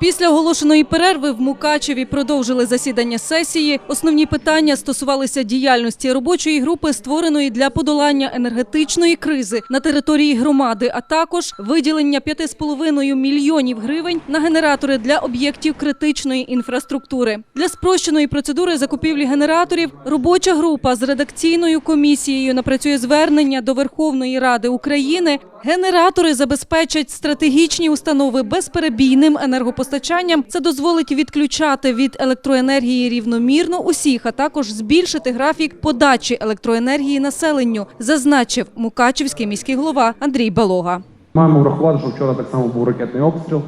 Після оголошеної перерви в Мукачеві продовжили засідання сесії. Основні питання стосувалися діяльності робочої групи, створеної для подолання енергетичної кризи на території громади, а також виділення 5,5 мільйонів гривень на генератори для об'єктів критичної інфраструктури. Для спрощеної процедури закупівлі генераторів робоча група з редакційною комісією напрацює звернення до Верховної Ради України. Генератори забезпечать стратегічні установи безперебійним енергопостачанням. Це дозволить відключати від електроенергії рівномірно усіх, а також збільшити графік подачі електроенергії населенню, зазначив Мукачівський міський голова Андрій Балога. Маємо врахувати, що вчора так само був ракетний обстріл.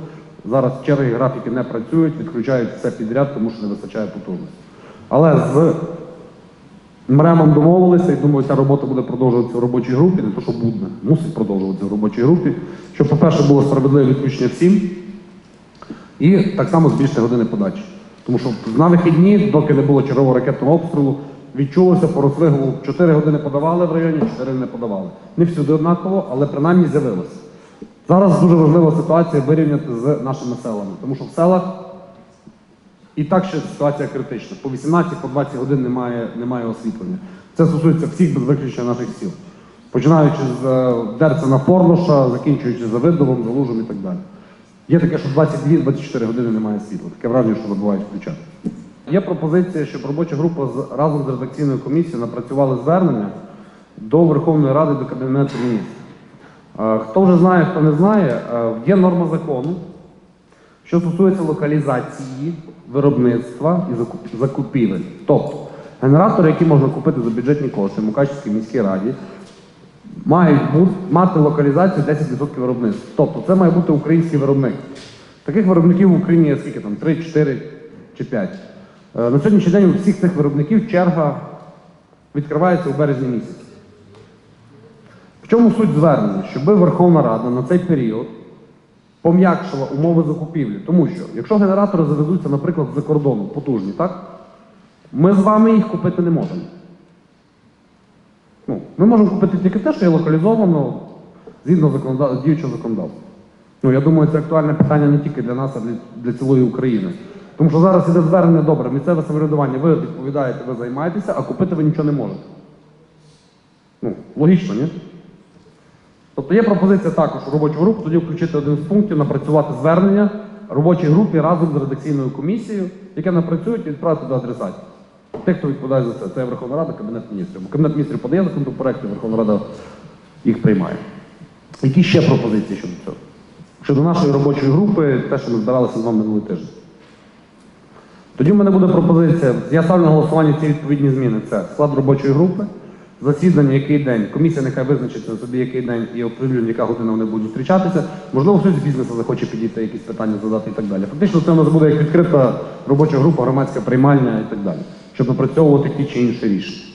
Зараз черги графіки не працюють, відключають все підряд, тому що не вистачає потужності. Але з МРЕМом домовилися, і думаю, ця робота буде продовжуватися в робочій групі, не то, що буде, мусить продовжуватися в робочій групі, щоб, по-перше, було справедливе відключення всім, і так само збільшити години подачі. Тому що на вихідні, доки не було чергового ракетного обстрілу, відчулося по розригу 4 години подавали в районі, 4 не подавали. Не всюди однаково, але принаймні з'явилося. Зараз дуже важлива ситуація вирівняти з нашими селами, тому що в селах і так ще ситуація критична. По 18 по 20 годин немає, немає освітлення. Це стосується всіх без виключення наших сіл. Починаючи з е, Дерцена Форноша, закінчуючи за Видовом, за і так далі. Є таке, що 22-24 години немає світла. Таке враження, що забувають включати. Є пропозиція, щоб робоча група разом з редакційною комісією напрацювали звернення до Верховної Ради до Кабінету міністрів. Е, Хто вже знає, хто не знає, е, є норма закону, що стосується локалізації виробництва і закупівель. Тобто генератори, які можна купити за бюджетні кошти в Мукачівській міській раді, мають бу- мати локалізацію 10% виробництва. Тобто це має бути український виробник. Таких виробників в Україні є скільки там? 3, 4 чи 5. Е, На сьогоднішній день у всіх цих виробників черга відкривається у березні місяці. В чому суть звернення? Щоб Верховна Рада на цей період пом'якшила умови закупівлі. Тому що, якщо генератори завезуться, наприклад, з-за кордону, потужні, так? Ми з вами їх купити не можемо. Ну, ми можемо купити тільки те, що є локалізовано згідно законода... діючого законодавства. Ну, я думаю, це актуальне питання не тільки для нас, а для, для цілої України. Тому що зараз іде звернення добре, місцеве самоврядування, ви відповідаєте, ви займаєтеся, а купити ви нічого не можете. Ну, логічно, ні? Тобто є пропозиція також у робочу групу тоді включити один з пунктів, напрацювати звернення робочій групі разом з редакційною комісією, яке напрацюють і відправити до адресатів. Тих, хто відповідає за це, це Верховна Рада, Кабінет міністрів. Кабінет міністрів подає законопроекти, Верховна Рада їх приймає. Які ще пропозиції щодо цього? Щодо нашої робочої групи, те, що ми збиралися з вами минулий тиждень. Тоді в мене буде пропозиція. Я ставлю на голосування ці відповідні зміни. Це склад робочої групи, засідання, який день. Комісія нехай визначиться собі, який день і оприлюднює, яка година вони будуть зустрічатися. Можливо, хтось з бізнесу захоче підійти, якісь питання задати і так далі. Фактично, це у нас буде як відкрита робоча група, громадська приймальня і так далі, щоб напрацьовувати ті чи інші рішення.